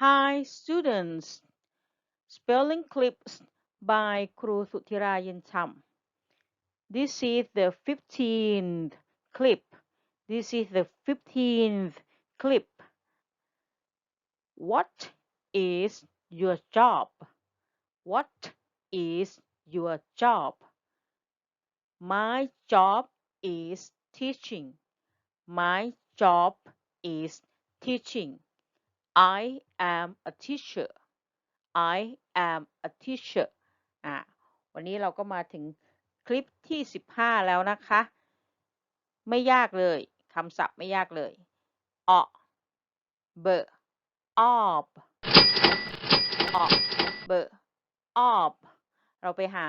Hi students, spelling clips by Kru Sutirayan Cham. This is the 15th clip. This is the 15th clip. What is your job? What is your job? My job is teaching. My job is teaching. I am a teacher I am a teacher อะวันนี้เราก็มาถึงคลิปที่ 15 แล้วนะคะ ไม่ยากเลยคำศัพท์ไม่ยากเลยออเบอออบออเบอออบเราไปหา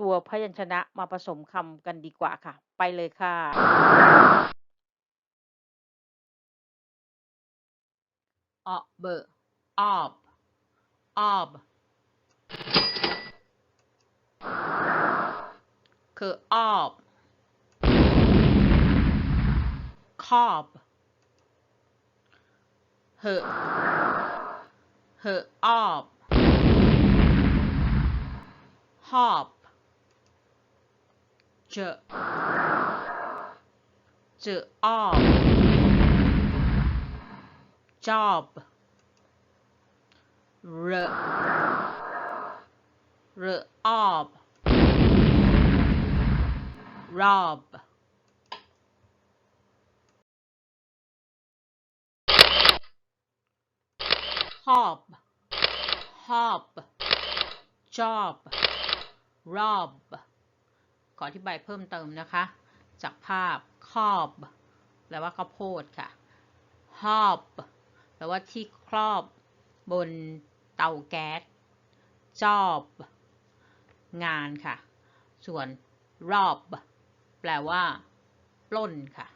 ตัวพยัญชนะมาผสมคำกันดีกว่าค่ะ ไปเลยค่ะ ออเบอออบออบคือออบคอบเหอะเหอะออบหอบเจอเจอออบ job เรเรออบ rob hob hob job rob ขออธิบายเพิ่มเติมนะคะ จากภาพ cob แปลว่าข้าวโพดค่ะ hob แปลว่าที่ครอบบนเตาแก๊ส job งานค่ะ ส่วน rob แปลว่า ปล้นค่ะ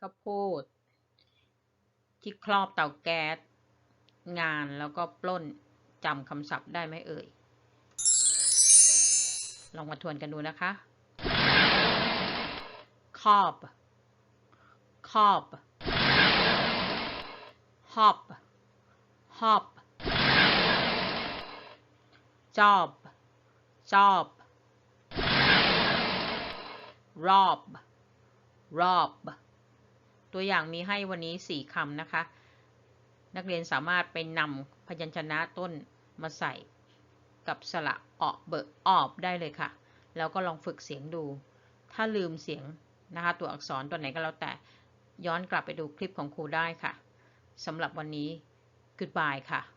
ข้าวโพดที่ครอบเตาแก๊ส งานแล้วก็ปล้นจำคำศัพท์ได้ไหมเอ่ย ลองมาทวนกันดูนะคะ คอบคอบ hop hop job job rob rob ตัวอย่างมีให้วันนี้สี่คำนะคะ นักเรียนสามารถไปนำพยัญชนะต้นมาใส่กับสระออกเบอออบได้เลยค่ะ แล้วก็ลองฝึกเสียงดู ถ้าลืมเสียง นะคะ ตัวอักษรตัวไหนก็แล้วแต่ย้อนกลับไปดูคลิปของครูได้ค่ะสำหรับวันนี้ goodbye ค่ะ